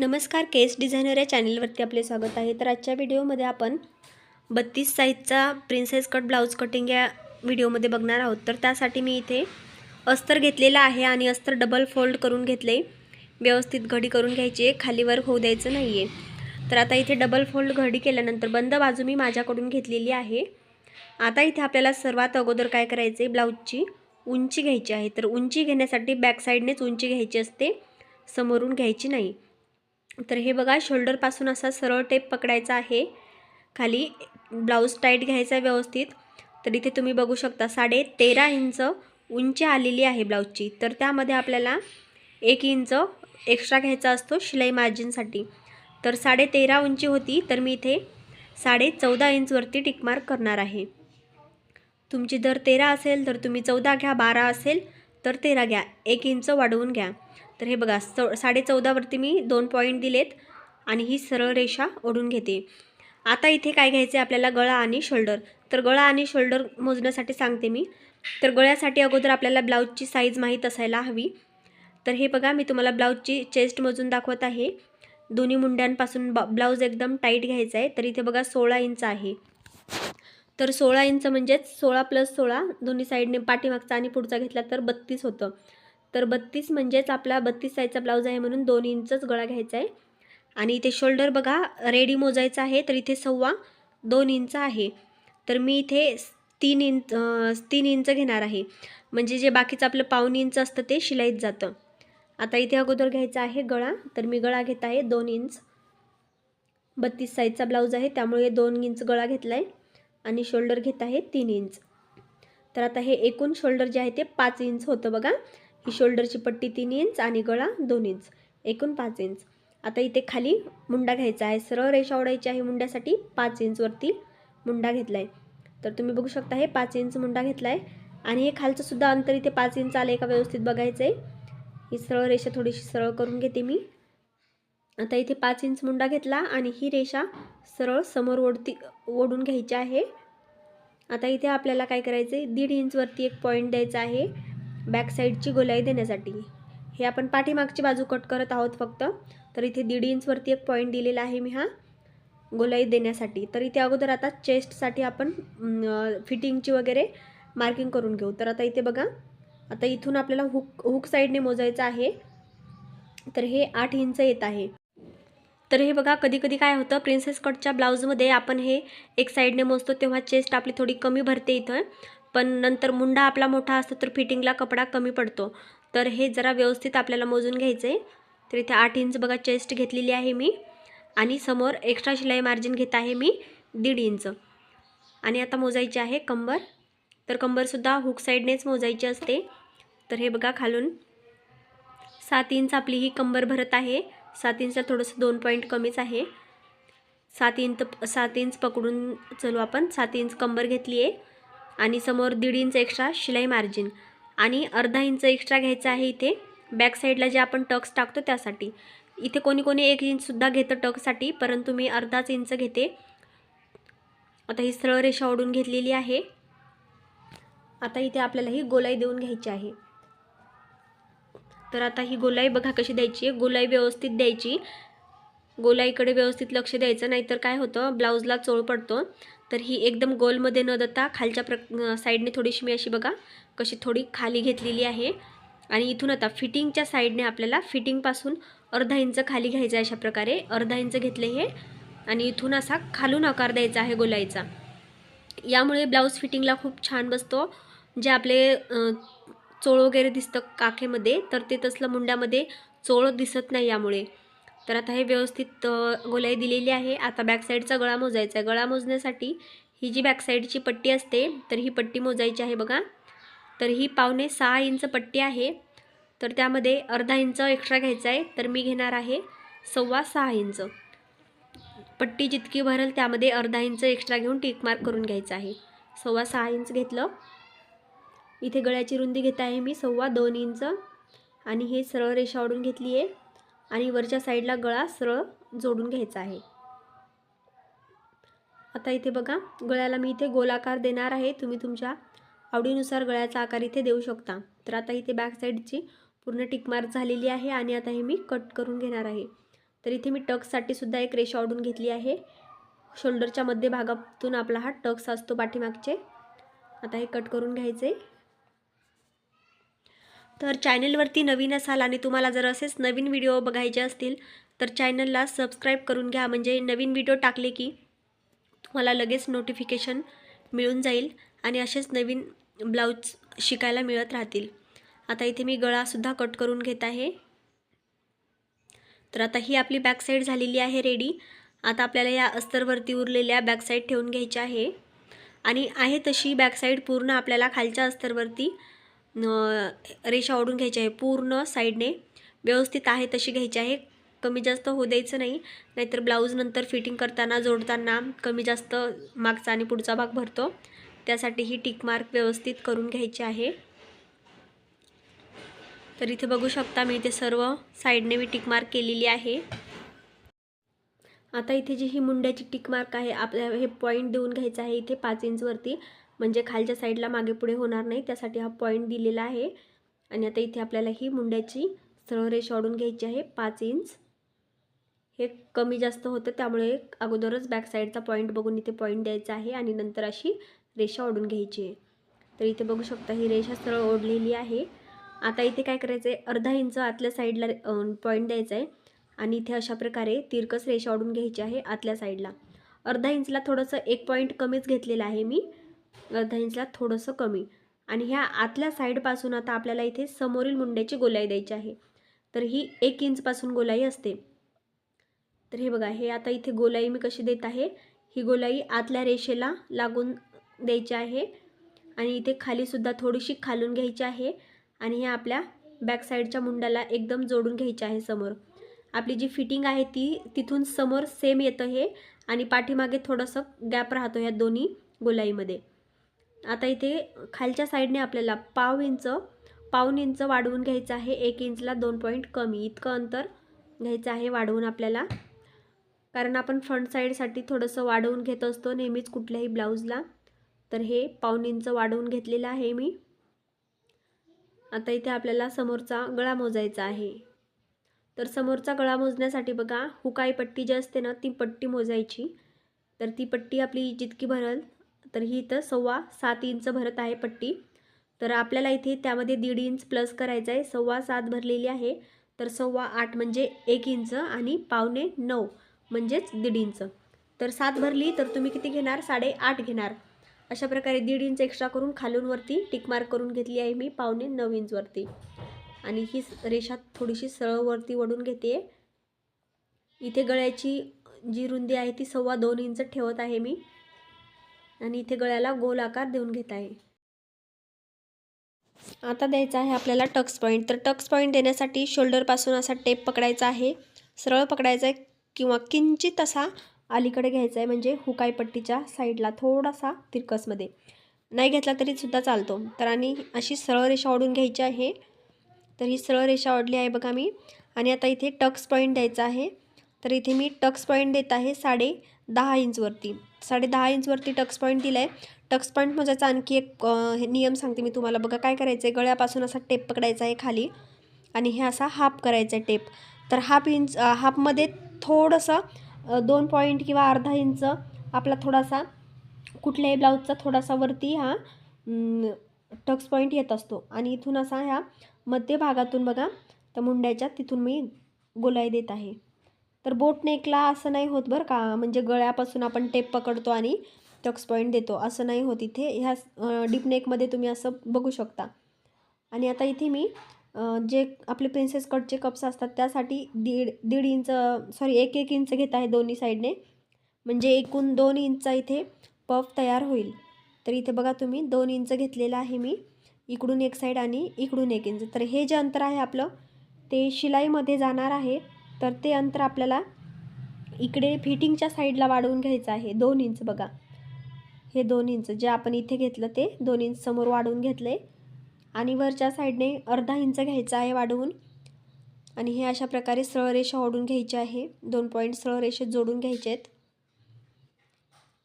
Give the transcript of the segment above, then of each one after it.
नमस्कार केस डिझायनर या चॅनलवरती आपले स्वागत आहे. तर आजच्या व्हिडिओमध्ये आपण बत्तीस साईजचा प्रिन्सेस कट ब्लाऊज कटिंग या व्हिडिओमध्ये बघणार आहोत. तर त्यासाठी मी इथे अस्तर घेतलेला आहे आणि अस्तर डबल फोल्ड करून घेतले. व्यवस्थित घडी करून घ्यायची आहे वर्क होऊ द्यायचं नाही आहे तर आता इथे डबल फोल्ड घडी केल्यानंतर बंद बाजू मी माझ्याकडून घेतलेली आहे. आता इथे आपल्याला सर्वात अगोदर काय करायचं आहे ब्लाऊजची उंची घ्यायची आहे. तर उंची घेण्यासाठी बॅक साईडनेच उंची घ्यायची असते समोरून घ्यायची नाही. तर हे बघा शोल्डरपासून असा सरळ टेप पकडायचा आहे. खाली ब्लाऊज टाईट घ्यायचा आहे व्यवस्थित. तर इथे तुम्ही बघू शकता साडे तेरा इंच उंची आलेली आहे ब्लाऊजची. तर त्यामध्ये आपल्याला एक इंच एक्स्ट्रा घ्यायचा असतो शिलाई मार्जिनसाठी. तर साडे तेरा उंची होती तर मी इथे साडे चौदा इंचवरती टिकमार्क करणार आहे. तुमची जर तेरा असेल तर तुम्ही चौदा घ्या बारा असेल तर तेरा घ्या. एक इंच वाढवून घ्या. तर हे बघा चौ साडे चौदावरती मी दोन पॉईंट दिलेत आणि ही सरळ रेषा ओढून घेते. आता इथे काय घ्यायचं आहे आपल्याला? गळा आणि शोल्डर तर गळा आणि शोल्डर मोजण्यासाठी सांगते मी. तर गळ्यासाठी अगोदर आपल्याला ब्लाऊजची साईज माहीत असायला हवी. तर हे बघा मी तुम्हाला ब्लाऊजची चेस्ट मोजून दाखवत आहे. दोन्ही मुंड्यांपासून ब ब्लाऊज एकदम टाईट घ्यायचा आहे तर इथे बघा सोळा इंच आहे. तर सोळा इंच म्हणजेच सोळा प्लस सोळा दोन्ही साईडने पाठीमागचा आणि पुढचा घेतला तर बत्तीस होतं. तर बत्तीस म्हणजेच आपला बत्तीस साईजचा ब्लाऊज आहे म्हणून दोन इंचच गळा घ्यायचा आहे. आणि इथे शोल्डर बघा रेडी मोजायचा आहे तर इथे सव्वा दोन इंच आहे. तर मी इथे तीन इंच तीन इंच घेणार आहे. म्हणजे जे बाकीचं आपलं पाऊन इंच असतं ते शिलाईत जातं. आता इथे अगोदर घ्यायचा आहे गळा तर मी गळा घेत आहे दोन इंच. बत्तीस साईजचा ब्लाऊज आहे त्यामुळे दोन इंच गळा घेतला आहे आणि शोल्डर घेत आहे तीन इंच. तर आता हे एकूण शोल्डर जे आहे ते पाच इंच होतं बघा. ही शोल्डरची पट्टी तीन इंच आणि गळा दोन इंच एकूण पाच इंच. आता इथे खाली मुंडा घ्यायचा आहे. सरळ रेषा ओढायची आहे मुंड्यासाठी. पाच इंचवरती मुंडा घेतला आहे तर तुम्ही बघू शकता हे पाच इंच मुंडा घेतला आहे आणि हे खालचंसुद्धा अंतर इथे पाच इंच आलं आहे का व्यवस्थित बघायचं आहे ही सरळ रेषा थोडीशी सरळ करून घेते मी. आता इथे पाच इंच मुंडा घेतला आणि ही रेषा सरळ समोर ओढती ओढून घ्यायची आहे. आता इथे आपल्याला काय करायचं आहे दीड इंचवरती एक पॉईंट द्यायचा आहे. बॅक साईडची गोलाई देण्यासाठी. हे आपण पाठीमागची बाजू कट करत आहोत फक्त. तर इथे दीड इंचवरती एक पॉईंट दिलेला आहे मी हा गोलाई देण्यासाठी. तर इथे अगोदर आता चेस्टसाठी आपण फिटिंगची वगैरे मार्किंग करून घेऊ. तर आता इथे बघा. आता इथून आपल्याला हुक हुक साईडने मोजायचं आहे. तर हे आठ इंच येत आहे. तर हे बघा कधी कधी काय होतं प्रिन्सेस कटच्या ब्लाऊजमध्ये आपण हे एक साईडने मोजतो तेव्हा चेस्ट आपली थोडी कमी भरते इथं. पण नंतर मुंडा आपला मोठा असतो तर फिटिंगला कपडा कमी पडतो. तर हे जरा व्यवस्थित आपल्याला मोजून घ्यायचं आहे तर इथे आठ इंच बघा चेस्ट घेतलेली आहे मी. आणि समोर एक्स्ट्रा शिलाई मार्जिन घेत आहे मी दीड इंच. आणि आता मोजायची आहे कंबर. तर कंबरसुद्धा हुक साईडनेच मोजायची असते. तर हे बघा खालून. सात इंच आपली ही कंबर भरत आहे. सात इंचला थोडंसं दोन पॉईंट कमीच आहे. सात इंच सात इंच पकडून चलू आपण. सात इंच कंबर घेतली आहे आणि समोर दीड इंच एक्स्ट्रा शिलाई मार्जिन आणि अर्धा इंच एक्स्ट्रा घ्यायचं आहे इथे. बॅक साईडला जे आपण टक्स टाकतो त्यासाठी. इथे कोणी कोणी एक इंचसुद्धा घेतं टक्ससाठी परंतु मी अर्धाच इंच घेते. आता ही सरळ रेषा ओढून घेतलेली आहे. आता इथे आपल्याला ही गोलाई देऊन घ्यायची आहे. तर आता ही गोलाई बघा कशी द्यायची आहे. गोलाई व्यवस्थित द्यायची. गोलाईकडे व्यवस्थित लक्ष द्यायचं नाहीतर काय होतं? ब्लाऊजला चोळ पडतो. तर ही एकदम गोलमध्ये न देता खालच्या प्र साईडने थोडीशी मी अशी बघा कशी थोडी खाली घेतलेली आहे. आणि इथून आता फिटिंगच्या साईडने आपल्याला फिटिंगपासून अर्धा इंच खाली घ्यायचं आहे अशा प्रकारे. अर्धा इंच घेतले हे. आणि इथून असा खालून आकार द्यायचा आहे गोलायचा यामुळे ब्लाऊज फिटिंगला खूप छान बसतो. जे आपले चोळ वगैरे दिसतं काखेमध्ये तर ते तसलं मुंड्यामध्ये चोळ दिसत नाही यामुळे. तर आता हे व्यवस्थित गोलाई दिलेली आहे. आता बॅक साईडचा गळा मोजायचा आहे. गळा मोजण्यासाठी ही जी बॅकसाईडची पट्टी असते तर ही पट्टी मोजायची आहे बघा. तर ही पावणे सहा इंच पट्टी आहे. तर त्यामध्ये अर्धा इंच एक्स्ट्रा घ्यायचा आहे. तर मी घेणार आहे सव्वा सहा इंच. पट्टी जितकी भरेल त्यामध्ये अर्धा इंच एक्स्ट्रा घेऊन टिक मार्क करून घ्यायचं आहे. सव्वा सहा इंच घेतलं. इथे गळ्याची रुंदी घेत आहे मी. सव्वा दोन इंच. आणि हे सरळ रेषा ओढून घेतली आहे आणि वरच्या साईडला गळा सरळ जोडून घ्यायचा आहे. आता इथे बघा गळ्याला मी इथे गोलाकार देणार आहे. तुम्ही तुमच्या आवडीनुसार गळ्याचा आकार इथे देऊ शकता. तर आता इथे बॅक साईडची पूर्ण टिकमार्क झालेली आहे आणि आता हे मी कट करून घेणार आहे. तर इथे मी टक्ससाठी सुद्धा एक रेषा ओढून घेतली आहे. शोल्डरच्या मध्य भागातून आपला हा टक्स असतो पाठीमागचे. आता हे कट करून घ्यायचे. तर चॅनलवरती नवीन असाल आणि तुम्हाला जर असेच नवीन व्हिडिओ बघायचे असतील तर चॅनलला सबस्क्राईब करून घ्या. म्हणजे नवीन व्हिडिओ टाकले की तुम्हाला लगेच नोटिफिकेशन मिळून जाईल आणि असेच नवीन ब्लाऊज शिकायला मिळत राहतील. आता इथे मी गळासुद्धा कट करून घेत आहे. तर आता ही आपली बॅकसाईड झालेली आहे रेडी आता आपल्याला या अस्तरवरती उरलेल्या बॅकसाईड ठेवून घ्यायची आहे. आणि आहे तशी बॅकसाईड पूर्ण आपल्याला खालच्या अस्तरवरती. रेषा ओढून घ्यायची आहे. पूर्ण साईडने व्यवस्थित आहे तशी घ्यायची आहे. कमी जास्त होऊ द्यायचं नाही. नाहीतर ब्लाऊज नंतर फिटिंग करताना जोडताना कमी जास्त मागचा आणि पुढचा भाग भरतो. त्यासाठी ही टिक मार्क व्यवस्थित करून घ्यायची आहे. तर इथे बघू शकता मी इथे सर्व साईडने मी टिक मार्क केलेली आहे. आता इथे जी ही मुंड्याची टिक मार्क आहे आपल्या हे पॉईंट देऊन घ्यायचं आहे इथे पाच इंचवरती म्हणजे खालच्या साईडला मागे पुढे होणार नाही त्यासाठी हा पॉईंट दिलेला आहे. आणि आता इथे आपल्याला ही मुंड्याची सरळ रेषा ओढून घ्यायची आहे पाच इंच हे कमी जास्त होतं त्यामुळे अगोदरच बॅक साईडचा पॉईंट बघून इथे पॉईंट द्यायचा आहे आणि नंतर अशी रेषा ओढून घ्यायची आहे. तर इथे बघू शकता ही रेषा सरळ ओढलेली आहे. आता इथे काय करायचं आहे अर्धा इंच आतल्या साईडला पॉईंट द्यायचा आहे. आणि इथे अशा प्रकारे तिरकस रेषा ओढून घ्यायची आहे आतल्या साईडला अर्धा इंचला थोडंसं एक पॉईंट कमीच घेतलेला आहे मी. अर्धा इंचला थोडंसं कमी. आणि ह्या आतल्या साईडपासून आता आपल्याला इथे समोरील मुंड्याची गोलाई द्यायची आहे. तर ही एक इंचपासून गोलाई असते. तर हे बघा हे आता इथे गोलाई मी कशी देत आहे? ही गोलाई आतल्या रेषेला लागून द्यायची आहे. आणि इथे खालीसुद्धा थोडीशी खालून घ्यायची आहे. आणि हे आपल्या बॅक साईडच्या मुंड्याला एकदम जोडून घ्यायची आहे समोर. आपली जी फिटिंग आहे ती तिथून समोर सेम येतं हे. आणि पाठीमागे थोडंसं गॅप राहतो ह्या दोन्ही गोलाईमध्ये. आता इथे खालच्या साईडने आपल्याला पाव इंच पाऊन इंच वाढवून घ्यायचं आहे. एक इंचला दोन पॉईंट कमी. इतकं अंतर घ्यायचं आहे वाढवून आपल्याला. कारण आपण फ्रंट साईडसाठी थोडंसं वाढवून घेत असतो नेहमीच कुठल्याही ब्लाऊजला तर हे पाऊन इंच वाढवून घेतलेलं आहे मी. आता इथे आपल्याला समोरचा गळा मोजायचा आहे. तर समोरचा गळा मोजण्यासाठी बघा हुकाई पट्टी जी असते ना ती पट्टी मोजायची. तर ती पट्टी आपली जितकी भरल तर ही इथं सव्वा सात इंच भरत आहे पट्टी. तर आपल्याला इथे त्यामध्ये दीड इंच प्लस करायचं आहे. सव्वा सात भरलेली आहे. तर सव्वा आठ म्हणजे एक इंच आणि पावणे नऊ म्हणजेच दीड इंच. तर सात भरली तर तुम्ही किती घेणार? साडेआठ घेणार. अशा प्रकारे दीड इंच एक्स्ट्रा करून खालूनवरती टिकमार्क करून घेतली आहे मी पावणे नऊ इंचवरती आणि ही रेषा थोडीशी सरळवरती वडून घेते. इथे गळ्याची जी रुंदी आहे ती सव्वा दोन इंच ठेवत आहे मी. आणि इथे गळ्याला गोल आकार देऊन घेत आहे. आता द्यायचा आहे आपल्याला टक्स पॉईंट तर टक्स पॉईंट देण्यासाठी शोल्डरपासून असा टेप पकडायचा आहे. सरळ पकडायचा आहे किंवा किंचित असा अलीकडे घ्यायचा आहे म्हणजे हुकाई पट्टीच्या साईडला थोडासा तिरकसमध्ये. नाही घेतला तरी सुद्धा चालतो. तर आणि अशी सरळ रेषा ओढून घ्यायची आहे. तर ही सरळ रेषा ओढली आहे बघा मी. आणि आता इथे टक्स पॉईंट द्यायचा आहे. तर इथे मी टक्स पॉईंट देत आहे साडे दहा इंचवरती. साडे दहा इंचवरती टक्स पॉईंट दिला आहे टक्स पॉईंट मोजायचा आणखी एक नियम सांगते मी तुम्हाला. बघा काय करायचं आहे गळ्यापासून असा टेप पकडायचा आहे खाली. आणि हे असा हाफ करायचा आहे टेप तर हाफ इंच हाफमध्ये थोडंसं दोन पॉईंट किंवा अर्धा इंच आपला थोडासा कुठल्याही ब्लाऊजचा थोडासा वरती हा टक्स पॉईंट येत असतो. आणि इथून असा ह्या मध्य भागातून बघा त्या मुंड्याच्या तिथून मी गोलाई देत आहे. तर बोट नेकला असं नाही होत बरं का. म्हणजे गळ्यापासून आपण टेप पकडतो आणि टक्स पॉईंट देतो. असं नाही होत इथे. ह्या डीपनेकमध्ये तुम्ही असं बघू शकता. आणि आता इथे मी जे आपले प्रिन्सेस कटचे कप्स असतात त्यासाठी दीड दीड इंच सॉरी एक एक इंच घेत आहे दोन्ही साईडने म्हणजे एकूण दोन इंच इथे पफ तयार होईल. तर इथे बघा तुम्ही दोन इंच घेतलेलं आहे मी. इकडून एक साईड आणि इकडून एक इंच. तर हे जे अंतर आहे आपलं ते शिलाईमध्ये जाणार आहे. तर ते अंतर आपल्याला इकडे फिटिंगच्या साईडला वाढवून घ्यायचं आहे. दोन इंच बघा. हे दोन इंच. जे आपण इथे घेतलं ते दोन इंच समोर वाढवून घेतलं आहे आणि वरच्या साईडने अर्धा इंच घ्यायचं आहे वाढवून. आणि हे अशा प्रकारे सरळ रेषा ओढून घ्यायची आहे. दोन पॉईंट सरळ रेषेत जोडून घ्यायचे आहेत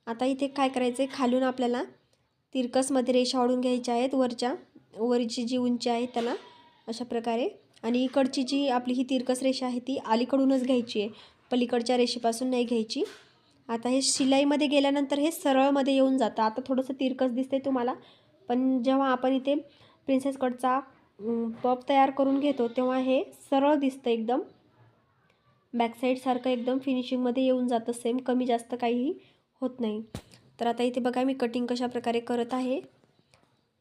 आता इथे काय करायचं आहे खालून आपल्याला तिरकसमध्ये रेषा ओढून घ्यायच्या आहेत. वरच्या वरची जी उंची आहे त्याला अशा प्रकारे आणि इकडची जी आपली ही तिरकस रेषा आहे ती अलीकडूनच घ्यायची आहे. पलीकडच्या रेषेपासून नाही घ्यायची. आता हे शिलाईमध्ये गेल्यानंतर हे सरळमध्ये येऊन जातं. आता थोडंसं तिरकस दिसते तुम्हाला. पण जेव्हा आपण इथे प्रिन्सेस कटचा पॉप तयार करून घेतो तेव्हा हे सरळ दिसतं एकदम. बॅकसाईडसारखं एकदम फिनिशिंगमध्ये येऊन जातं. सेम कमी जास्त काहीही होत नाही. तर आता इथे बघा मी कटिंग कशा प्रकारे करत आहे.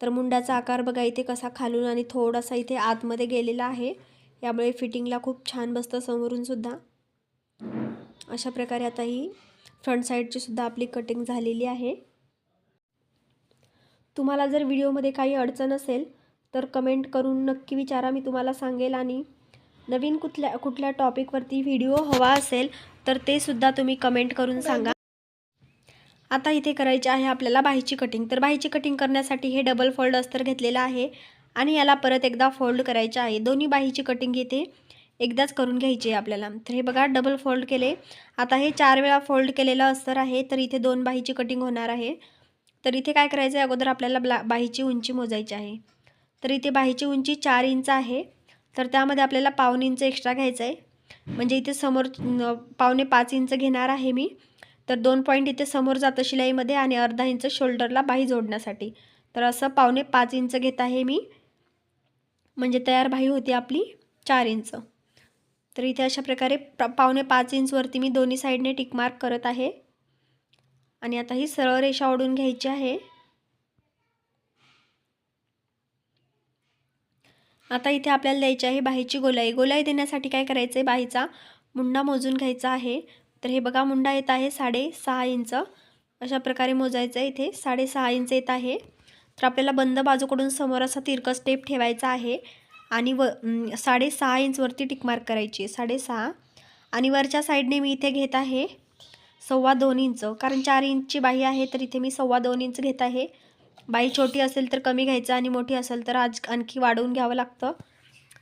तर मुंडाचा आकार बघा इथे कसा खालून आणि थोडासा इथे आतमध्ये गेलेला आहे. यामुळे फिटिंगला खूप छान बसतं समोरूनसुद्धा अशा प्रकारे आता ही फ्रंट साईडची सुद्धा आपली कटिंग झालेली आहे. तुम्हाला जर व्हिडिओमध्ये काही अडचण असेल तर कमेंट करून नक्की विचारा मी तुम्हाला सांगेल. आणि नवीन कुठल्या कुठल्या टॉपिकवरती व्हिडिओ हवा असेल तर ते सुद्धा तुम्ही कमेंट करून सांगा. आता इथे करायचे आहे आपल्याला बाहीची कटिंग तर बाहीची कटिंग करण्यासाठी हे डबल फोल्ड अस्तर घेतलेलं आहे. आणि याला परत एकदा फोल्ड करायचे आहे. दोन्ही बाहीची कटिंग इथे एकदाच करून घ्यायची आहे आपल्याला. तर हे बघा डबल फोल्ड केले. आता हे चार वेळा फोल्ड केलेलं अस्तर आहे. तर इथे दोन बाहीची कटिंग होणार आहे. तर इथे काय करायचं आहे अगोदर आपल्याला ब्ला बाहीची उंची मोजायची आहे. तर इथे बाहीची उंची चार इंच आहे. तर त्यामध्ये आपल्याला पाऊन इंच एक्स्ट्रा घ्यायचं आहे म्हणजे इथे समोर पावणे पाच इंच घेणार आहे मी. तर दोन पॉईंट इथे समोर जातं शिलाईमध्ये आणि अर्धा इंच शोल्डरला बाही जोडण्यासाठी. तर असं पावणे पाच इंच घेत आहे मी. म्हणजे तयार बाही होती आपली चार इंच. तर इथे अशा प्रकारे पावणे पाच इंचवरती मी दोन्ही साईडने टिकमार्क करत आहे. आणि आता ही सरळ रेषा ओढून घ्यायची आहे. आता इथे आपल्याला द्यायची आहे बाहीची गोलाई. गोलाई देण्यासाठी काय करायचं आहे बाहीचा मुंडा मोजून घ्यायचा आहे. तर हे बघा मुंडा येत आहे साडेसहा इंच. अशा प्रकारे मोजायचं आहे इथे. साडेसहा इंच येत आहे. तर आपल्याला बंद बाजूकडून समोर असा तिरकं स्टेप ठेवायचा आहे. आणि व साडेसहा इंचवरती टिकमार्क करायची साडेसहा आणि वरच्या साईडने मी इथे घेत आहे सव्वा दोन इंच. कारण चार इंचची बाई आहे तर इथे मी सव्वा दोन इंच घेत आहे. बाई छोटी असेल तर कमी घ्यायचं आणि मोठी असेल तर आज आणखी वाढवून घ्यावं लागतं.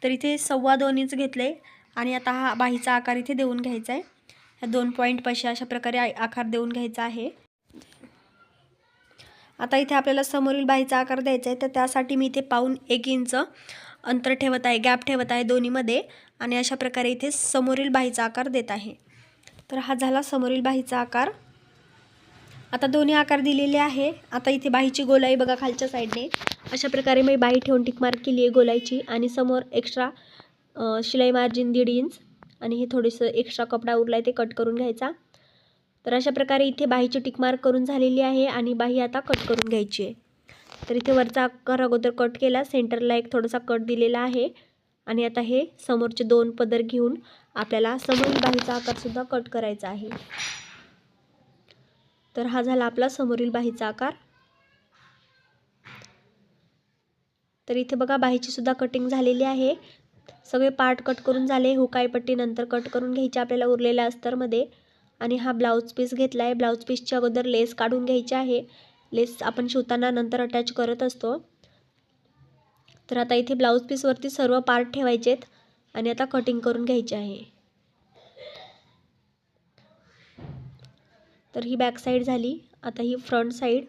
तर इथे सव्वा दोन इंच घेतले. आणि आता हा बाईचा आकार इथे देऊन घ्यायचा आहे. दोन पॉईंट पशी अशा प्रकारे आकार देऊन घ्यायचा आहे. आता इथे आपल्याला समोरील बाईचा आकार द्यायचा आहे तर त्यासाठी मी इथे पाऊन एक इंच अंतर ठेवत आहे गॅप ठेवत आहे दोन्हीमध्ये आणि अशा प्रकारे इथे समोरील बाईचा आकार देत आहे. तर हा झाला समोरील बाईचा आकार. आता दोन्ही आकार दिलेले आहे. आता इथे बाईची गोलाई बघा खालच्या साईडने. अशा प्रकारे मी बाही ठेवून टिकमार्क केली आहे गोलाईची आणि समोर एक्स्ट्रा शिलाई मार्जिन दीड इंच. आणि हे थोडंसं एक्स्ट्रा कपडा उरला आहे ते कट करून घ्यायचा. तर अशा प्रकारे इथे बाहीची टिकमार्क करून झालेली आहे आणि बाही आता कट करून घ्यायची आहे. तर इथे वरचा आकार अगोदर कट केला सेंटरला एक थोडासा कट दिलेला आहे. आणि आता हे समोरचे दोन पदर घेऊन आपल्याला समोरील बाहीचा आकारसुद्धा कट करायचा आहे. तर हा झाला आपला समोरील बाहीचा आकार. तर इथे बघा बाहीची सुद्धा कटिंग झालेली आहे. सगळे पार्ट कट करून झाले हुकायपट्टी नंतर कट करून घ्यायचे आपल्याला उरलेल्या अस्तरमध्ये. आणि हा ब्लाऊज पीस घेतला आहे. ब्लाऊज पीसच्या अगोदर लेस काढून घ्यायची आहे. लेस आपण शिवताना नंतर अटॅच करत असतो. तर आता इथे ब्लाऊज पीसवरती सर्व पार्ट ठेवायचेत आणि आता कटिंग करून घ्यायचे आहे. तर ही बॅक साईड झाली. आता ही फ्रंट साईड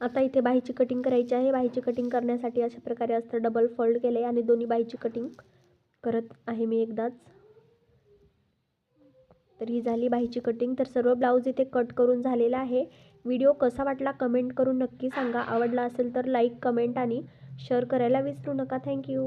आता इथे बाहीची कटिंग करायची आहे. बाहीची कटिंग करण्यासाठी अशा प्रकारे असतं डबल फोल्ड केलं आहे आणि दोन्ही बाहीची कटिंग करत आहे मी एकदाच. तर ही झाली बाहीची कटिंग तर सर्व ब्लाऊज इथे कट करून झालेला आहे. व्हिडिओ कसा वाटला कमेंट करून नक्की सांगा. आवडला असेल तर लाईक कमेंट आणि शेअर करायला विसरू नका. थँक्यू